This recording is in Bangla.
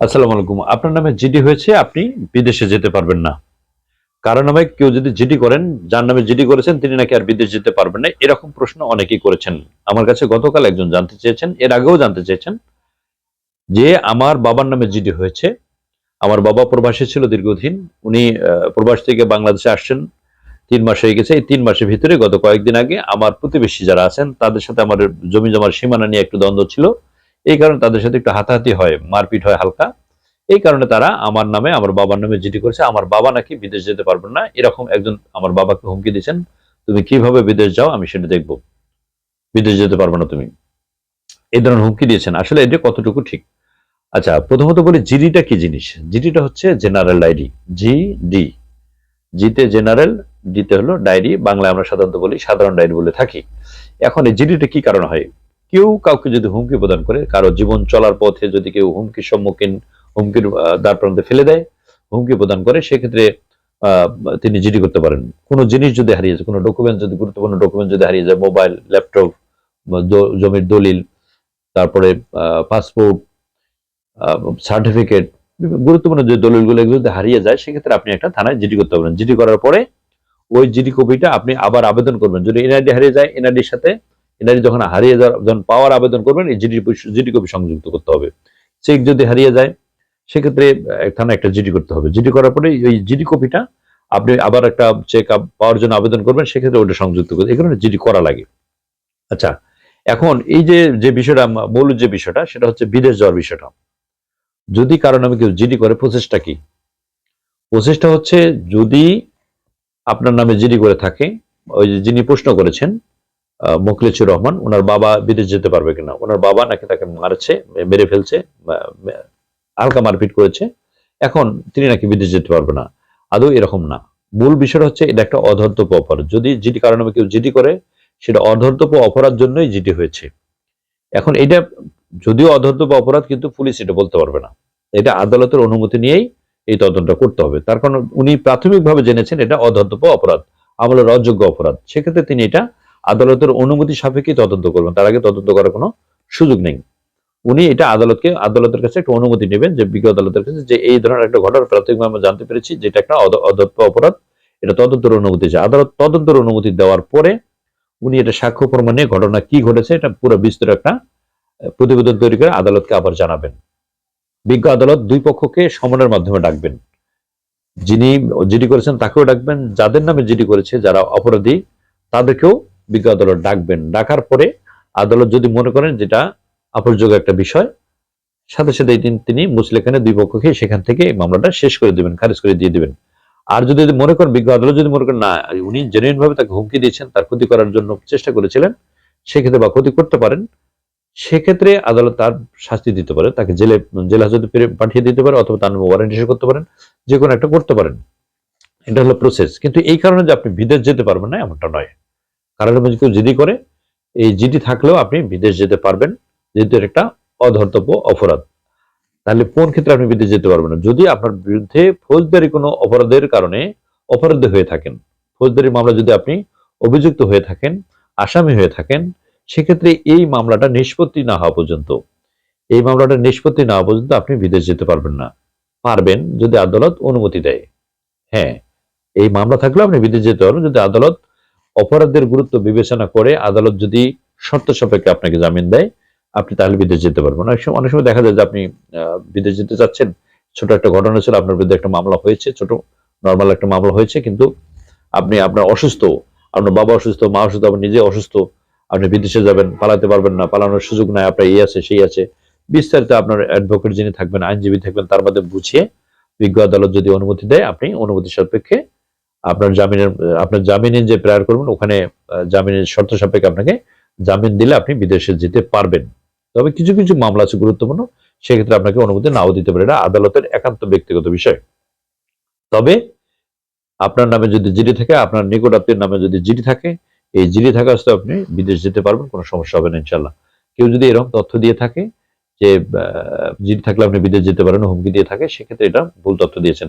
আসসালামু আলাইকুম। আপনার নামে জিডি হয়েছে, আপনি বিদেশে যেতে পারবেন না। কারণ নামে কেউ যদি জিডি করেন, যার নামে জিডি করেছেন, তিনি নাকি আর বিদেশ যেতে পারবেন না। এরকম প্রশ্ন অনেকেই করেছেন। আমার কাছে গতকাল একজন জানতে চেয়েছেন, এর আগেও জানতে চেয়েছেন, যে আমার বাবার নামে জিডি হয়েছে। আমার বাবা প্রবাসী ছিল দীর্ঘদিন। উনি প্রবাস থেকে বাংলাদেশে আসছেন। তিন মাস হয়ে গেছে। এই তিন মাসের ভিতরে গত কয়েকদিন আগে আমার প্রতিবেশী যারা আছেন, তাদের সাথে আমার জমি জমার সীমানা নিয়ে একটু দ্বন্দ্ব ছিল। এই কারণে তাদের সাথে একটু হাতাহাতি হয়, মারপিট হয় হালকা। এই কারণে তারা আমার নামে, আমার বাবার নামে জিডি করেছে। আমার বাবা নাকি বিদেশ যেতে পারবেন না। এরকম একজন আমার বাবাকে হুমকি দিয়েছেন। তুমি কীভাবে বিদেশ যাও, আমি সেটা দেখব। বিদেশ যেতে পারবে না তুমি। এই ধরনের হুমকি দিয়েছেন। আসলে এটা কতটুকু ঠিক? আচ্ছা প্রথমত বলি, জিডিটা কি জিনিস? জিডিটা হচ্ছে জেনারেল ডায়েরি জি ডি জিতে জেনারেল, ডিতে হলো ডায়েরি। বাংলায় আমরা সাধারণত বলি সাধারণ ডায়েরি বলে থাকি। এখন এই জিডিটা কি কারণ হয়? কেউ কাউকে যদি হুমকি প্রদান করে, কারও জীবন চলার পথে যদি কেউ হুমকির সম্মুখীন, হুমকির দ্বার প্রান্তে ফেলে দেয়, হুমকি প্রদান করে, সেক্ষেত্রে তিনি জিডি করতে পারেন। কোনো জিনিস যদি হারিয়ে যায়, কোনো ডকুমেন্ট যদি, গুরুত্বপূর্ণ ডকুমেন্ট যদি হারিয়ে যায় মোবাইল ল্যাপটপ জমির দলিল, তারপরে পাসপোর্ট সার্টিফিকেট গুরুত্বপূর্ণ যে দলিলগুলো এগুলো যদি হারিয়ে যায়, সেক্ষেত্রে আপনি একটা থানায় জিডি করতে পারেন। জিডি করার পরে, ওই জিডি কপিটা আপনি আবার আবেদন করবেন। যদি এনআইডি হারিয়ে যায়, এনআইডির সাথে এনআইডি যখন হারিয়ে যাওয়ার, যখন পাওয়ার আবেদন করবেন, এই জিডি জিডি কপি সংযুক্ত করতে হবে। চেক যদি হারিয়ে যায়, সেক্ষেত্রে থানায় একটা জিডি করতে হবে। জিডি করার পরে ওই জিডি কপিটা আপনি আবার একটা চেক আপ পাওয়ার জন্য আবেদন করবেন, সেক্ষেত্রে ওটা সংযুক্ত করতে এই কারণে জিডি করা লাগে। আচ্ছা এখন এই যে যে বিষয়টা মূল যে বিষয়টা, সেটা হচ্ছে বিদেশ যাওয়ার বিষয়টা। যদি কারণ আমি কেউ জিডি করে, প্রচেষ্টা কি? প্রচেষ্টা হচ্ছে যদি আপনার নামে জিডি করে থাকে, ওই যিনি প্রশ্ন করেছেন আহ, রহমান ওনার বাবা বিদেশ যেতে পারবে কিনা ওনার বাবা নাকি তাকে মারছে মেরে ফেলছে হালকা মারপিট করেছে এখন তিনি নাকি বিদেশ যেতে পারবে না। আদৌ এরকম না। মূল বিষয়টা হচ্ছে এটা একটা অধর্তব্য অপরাধ। যদি জিডি কারণে কেউ জিডি করে সেটা অধর্তব্য অপরাধ জন্যই জিডি হয়েছে। এখন এটা যদিও অধর্তব্য অপরাধ কিন্তু পুলিশ এটা বলতে পারবে না। এটা আদালতের অনুমতি নিয়েই এই তদন্তটা করতে হবে। তার কারণ উনি প্রাথমিকভাবে জেনেছেন এটা অধর্তব্য অপরাধ আমলের অযোগ্য অপরাধ। সেক্ষেত্রে তিনি এটা আদালতের অনুমতি সাপেক্ষে তদন্ত করবেন। তার আগে তদন্ত করার কোনো সুযোগ নেই। উনি এটা আদালতকে, আদালতের কাছে একটা অনুমতি নেবেন যে, বিজ্ঞ আদালতের কাছে যে, এই ধরনের একটা ঘটনা প্রাথমিকভাবে আমরা জানতে পেরেছি যেটা একটা অধর্তব্য অপরাধ, এটা তদন্তের অনুমতি চায় আদালত তদন্তের অনুমতি দেওয়ার পরে উনি এটা সাক্ষ্য প্রমাণে ঘটনা কি ঘটেছে এটা পুরো বিস্তর একটা প্রতিবেদন তৈরি করে আদালতকে আবার জানাবেন। বিজ্ঞ আদালত দুই পক্ষকে সমনের মাধ্যমে ডাকবেন। যিনি জিডি করেছেন তাকেও ডাকবেন। যাদের নামে জিডি করেছে, যারা অপরাধী, তাদেরকেও বিজ্ঞ আদালত ডাকবেন। ডাকার পরে আদালত যদি মনে করেন যেটা আপরযোগ্য একটা বিষয়, সাথে সাথে তিনি- মুসলেখানে দুই পক্ষকে সেখান থেকে মামলাটা শেষ করে দিবেন, খারিজ করে দিয়ে দিবেন। আর যদি মনে করেন বিজ্ঞ আদালত যদি মনে করেন, না, উনি জেনুইন ভাবে তাকে হুমকি দিয়েছেন, তার ক্ষতি করার জন্য চেষ্টা করেছিলেন, সেক্ষেত্রে বা ক্ষতি করতে পারেন, সেক্ষেত্রে আদালত তার শাস্তি দিতে পারে, তাকে জেলে, জেল হাজতে পাঠিয়ে দিতে পারে, অথবা তার ওয়ারেন্ট ইস্যু করতে পারেন যে কোনো একটা করতে পারেন। এটা হলো প্রসেস কিন্তু এই কারণে যে আপনি বিদেশ যেতে পারবেন না, এমনটা নয়। কারণ যদি কেউ জিডি করে, এই জিডি থাকলেও আপনি বিদেশ যেতে পারবেন, যেহেতু একটা অধর্তব্য অপরাধ। তাহলে কোন ক্ষেত্রে আপনি বিদেশ যেতে পারবেন না? যদি আপনার বিরুদ্ধে ফৌজদারি কোনো অপরাধের কারণে অপরাধী হয়ে থাকেন, ফৌজদারি মামলা যদি আপনি অভিযুক্ত হয়ে থাকেন, আসামি হয়ে থাকেন, সেক্ষেত্রে এই মামলাটা নিষ্পত্তি না হওয়া পর্যন্ত, এই মামলাটা নিষ্পত্তি না হওয়া পর্যন্ত আপনি বিদেশ যেতে পারবেন না। পারবেন যদি আদালত অনুমতি দেয়। হ্যাঁ এই মামলা থাকলে আপনি বিদেশ যেতে পারবেন যদি আদালত অপরাধের গুরুত্ব বিবেচনা করে আদালত যদি শর্ত সাপেক্ষে আপনাকে জামিন দেয়, আপনি তাহলে বিদেশ যেতে পারবেন। অনেক সময় দেখা যায় যে আপনি বিদেশ যেতে চাচ্ছেন, ছোট একটা ঘটনা ছিল, আপনার বিরুদ্ধে একটা মামলা হয়েছে, ছোট নর্মাল একটা মামলা হয়েছে, কিন্তু আপনি আপনার অসুস্থ, আপনার বাবা অসুস্থ, মা অসুস্থ, আপনি নিজে অসুস্থ, আপনি বিদেশে যাবেন, পালাতে পারবেন না, পালানোর সুযোগ নাই, আপনার এই আছে, সেই আছে। বিস্তারিত আপনার অ্যাডভোকেট যিনি থাকবেন, আইনজীবী থাকবেন, তার মধ্যে বুঝিয়ে বিজ্ঞ আদালত যদি অনুমতি দেয়, আপনি অনুমতি সাপেক্ষে আপনার জামিনের আপনার জামিনের যে প্রেয়ার করবেন, ওখানে জামিনের শর্ত সাপেক্ষে আপনাকে জামিন দিলে আপনি বিদেশে যেতে পারবেন। তবে কিছু কিছু মামলা আছে গুরুত্বপূর্ণ, সেক্ষেত্রে আপনাকে অনুমতি নাও দিতে পারে। এটা আদালতের একান্ত ব্যক্তিগত বিষয়। তবে আপনার নামে যদি জিডি থাকে, আপনার নিকট আত্মীয়ের নামে যদি জিডি থাকে, এই জিডি থাকা অবস্থায় আপনি বিদেশ যেতে পারবেন, কোনো সমস্যা হবে না ইনশাল্লাহ কেউ যদি এরকম তথ্য দিয়ে থাকে যে জিডি থাকলে আপনি বিদেশ যেতে পারেন, হুমকি দিয়ে থাকে, সেক্ষেত্রে এটা ভুল তথ্য দিয়েছেন।